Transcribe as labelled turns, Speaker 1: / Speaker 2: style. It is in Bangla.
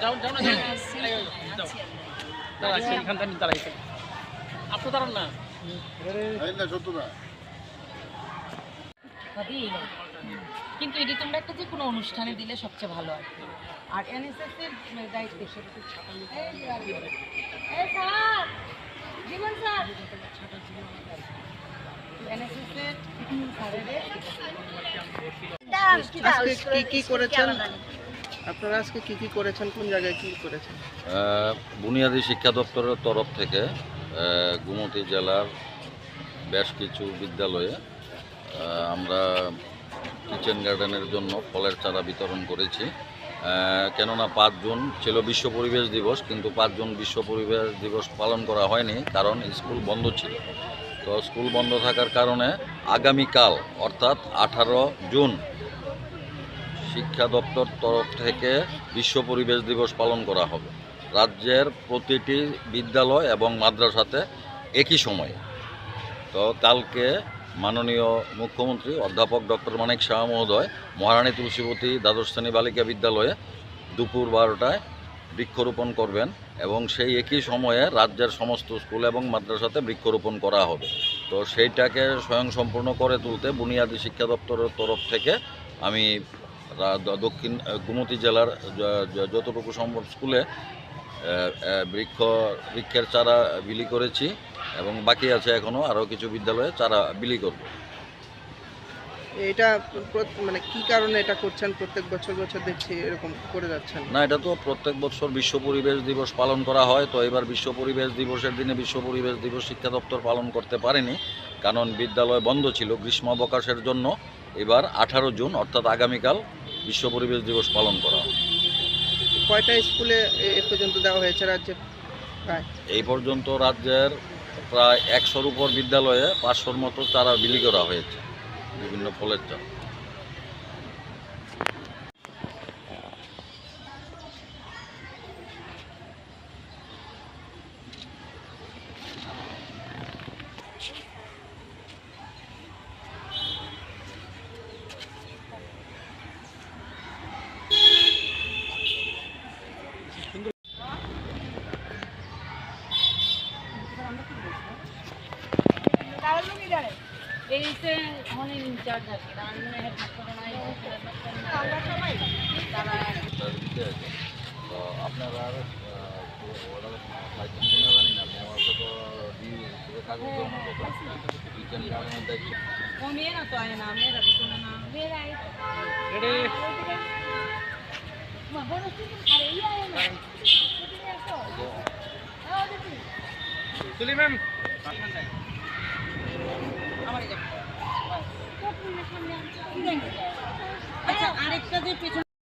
Speaker 1: যাও যাও না যাও। যাও। দাঁড়া সেইখান থেকে। দাঁড়াইছে আপনি দাঁড়ান না।
Speaker 2: কিন্তু এটি তোমরা একটা যে কোনো অনুষ্ঠানে দিলে সবচেয়ে ভালো আর আর এনএসএস এর দায়িত্বে সেটা জীবন স্যার। এনএসএস এর
Speaker 3: কি করেছেন? আপনারা আজকে কি কি করেছেন? কোন জায়গায় কি করেছেন?
Speaker 4: বুনিয়াদী শিক্ষা দপ্তরের তরফ থেকে গুমতি জেলার বেশ কিছু বিদ্যালয়ে আমরা কিচেন গার্ডেনের জন্য ফলের চারা বিতরণ করেছি। কেননা পাঁচ জুন ছিল বিশ্ব পরিবেশ দিবস, কিন্তু পাঁচ জুন বিশ্ব পরিবেশ দিবস পালন করা হয়নি, কারণ স্কুল বন্ধ ছিল। তো স্কুল বন্ধ থাকার কারণে আগামীকাল, অর্থাৎ আঠারো জুন শিক্ষা দপ্তর তরফ থেকে বিশ্ব পরিবেশ দিবস পালন করা হবে। রাজ্যের প্রতিটি বিদ্যালয় এবং মাদ্রাসাতে একই সময়ে। তো কালকে মাননীয় মুখ্যমন্ত্রী অধ্যাপক ডক্টর মানিক শাহ মহোদয় মহারানী তুলসীবতী দ্বাদশ শ্রেণি বালিকা বিদ্যালয়ে দুপুর বারোটায় বৃক্ষরোপণ করবেন এবং সেই একই সময়ে রাজ্যের সমস্ত স্কুল এবং মাদ্রাসাতে বৃক্ষরোপণ করা হবে। তো সেইটাকে স্বয়ংসম্পূর্ণ করে তুলতে বুনিয়াদী শিক্ষা দপ্তরের তরফ থেকে আমি দক্ষিণ গোমতী জেলার যতটুকু সম্ভব স্কুলে বৃক্ষ বৃক্ষের চারা বিলি করেছি এবং বাকি আছে এখনও আরও কিছু বিদ্যালয়ে চারা বিলি করব।
Speaker 3: এটা মানে কি কারণে এটা করছেন? প্রত্যেক বছর বছর দেখছি এরকম করে যাচ্ছেন।
Speaker 4: না এটা তো প্রত্যেক বছর বিশ্ব পরিবেশ দিবস পালন করা হয় তো এবার বিশ্ব পরিবেশ দিবসের দিনে বিশ্ব পরিবেশ দিবস শিক্ষা দপ্তর পালন করতে পারেনি কারণ বিদ্যালয় বন্ধ ছিল গ্রীষ্মাবকাশের জন্য। এবার আঠারো জুন অর্থাৎ আগামীকাল বিশ্ব পরিবেশ দিবস পালন করা।
Speaker 3: কয়টা স্কুলে এ পর্যন্ত দেওয়া হয়েছে রাজ্যে?
Speaker 4: এই পর্যন্ত রাজ্যের প্রায় একশোর উপর বিদ্যালয়ে পাঁচশোর মতো চারা বিলি করা হয়েছে বিভিন্ন ফলের চারা। কাগজ জমা করতে কিচেন গার্ডেনের দায়িত্ব
Speaker 2: ও মেয়েরা তো আয় না মেয়েরা তো শোনে না মেয়েরাই
Speaker 1: রেডি তুলি ম্যাম
Speaker 2: আচ্ছা আরেকটা যে পেছনে